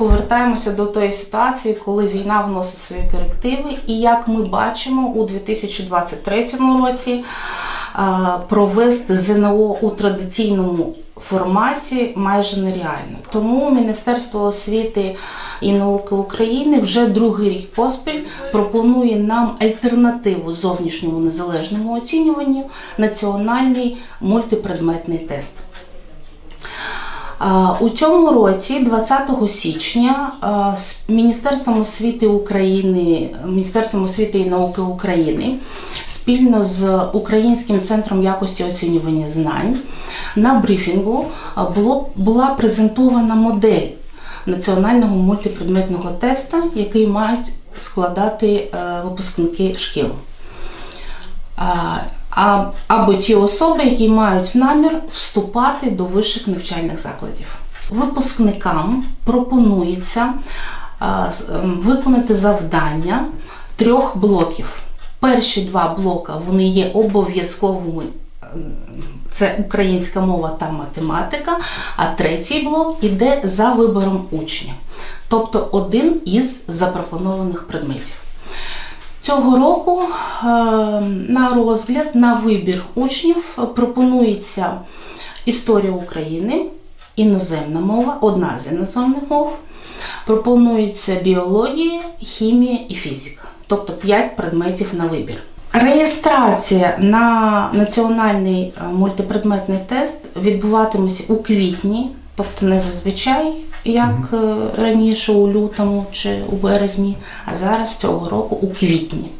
Повертаємося до тої ситуації, коли війна вносить свої корективи, і як ми бачимо у 2023 році е, провести ЗНО у традиційному форматі майже нереально. Тому Міністерство освіти і науки України вже другий рік поспіль пропонує нам альтернативу зовнішньому незалежному оцінюванню національний мультипредметний тест. У цьому році, 20 січня, з Міністерством освіти України, Міністерством освіти і науки України спільно з Українським центром якості оцінювання знань на брифінгу було, була презентована модель національного мультипредметного теста, який мають складати е, випускники шкіл. Або ті особи, які мають намір вступати до вищих навчальних закладів. Випускникам пропонується ем, виконати завдання трьох блоків. Перші два блока вони є обов'язковими. ем, Це українська мова та математика, а третій блок іде за вибором учня, тобто один із запропонованих предметів. Цього року е, на розгляд, на вибір учнів пропонується історія України, іноземна мова, одна з іноземних мов. Пропонується біологія, хімія і фізика, тобто 5 предметів на вибір. Реєстрація на національний е, мультипредметний тест відбуватиметься у квітні, тобто не зазвичай, як е, раніше у лютому чи у березні, а зараз цього року у квітні.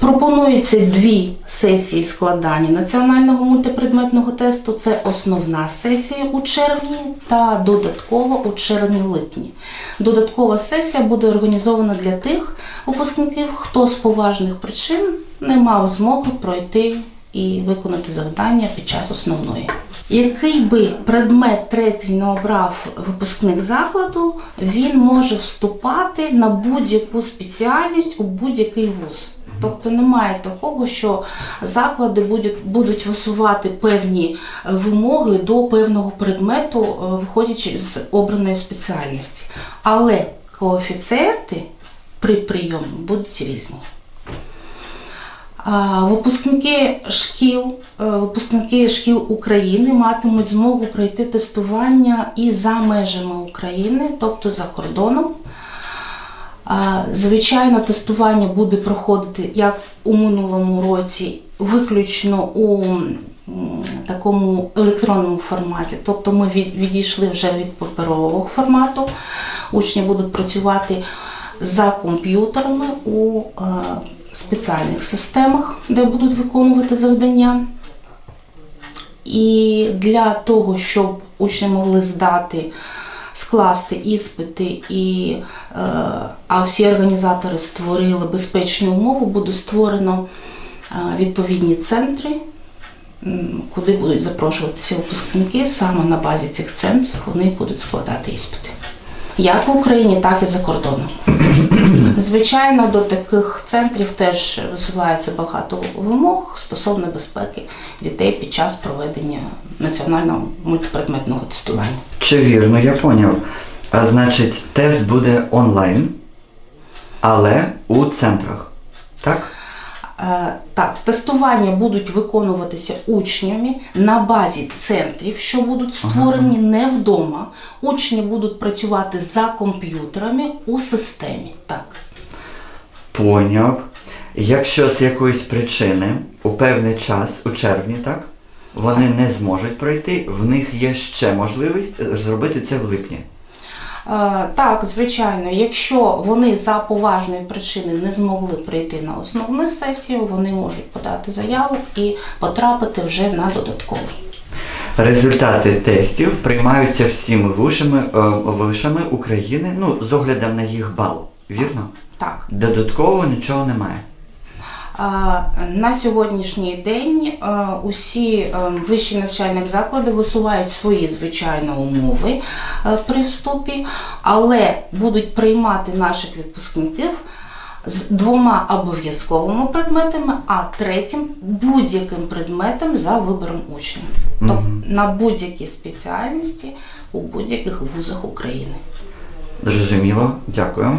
Пропонується дві сесії складання національного мультипредметного тесту. Це основна сесія у червні та додаткова у червні-липні. Додаткова сесія буде організована для тих випускників, хто з поважних причин не мав змоги пройти і виконати завдання під час основної. Який би предмет третій не обрав випускник закладу, він може вступати на будь-яку спеціальність у будь-який вуз. Тобто немає такого, що заклади будуть, будуть висувати певні е, вимоги до певного предмету, е, виходячи з обраної спеціальності. Але коефіцієнти при прийомі будуть різні. Випускники шкіл, е, випускники шкіл України матимуть змогу пройти тестування і за межами України, тобто за кордоном. Звичайно, тестування буде проходити як у минулому році, виключно у такому електронному форматі. Тобто ми відійшли вже від паперового формату. Учні будуть працювати за комп'ютерами у е, спеціальних системах, де будуть виконувати завдання. І для того, щоб учні могли здати, скласти іспити, і, е, а всі організатори створили безпечні умови, буде створено е, відповідні центри, куди будуть запрошуватися випускники. Саме на базі цих центрів вони будуть складати іспити. Як в Україні, так і за кордоном. Звичайно, до таких центрів теж висувається багато вимог стосовно безпеки дітей під час проведення національного мультипредметного тестування. Чи вірно, я поняв. А значить, тест буде онлайн, але у центрах. Так? Е, Так, тестування будуть виконуватися учнями на базі центрів, що будуть створені не вдома. Учні будуть працювати за комп'ютерами у системі. Так. Поняв. Якщо з якоїсь причини у певний час, у червні, так? Вони не зможуть пройти, в них є ще можливість зробити це в липні. Е, Так, звичайно, якщо вони за поважної причини не змогли прийти на основну сесію, вони можуть подати заяву і потрапити вже на додаткову. Результати тестів приймаються всіми вишами, е, вишами України, ну, з оглядом на їх бал. Вірно? Так. Додатково нічого немає. На сьогоднішній день е, усі е, вищі навчальні заклади висувають свої звичайно умови е, при вступі, але будуть приймати наших випускників з двома обов'язковими предметами, а третім будь-яким предметом за вибором учня. Тобто на будь-які спеціальності у будь-яких вузах України. Зрозуміло, дякую.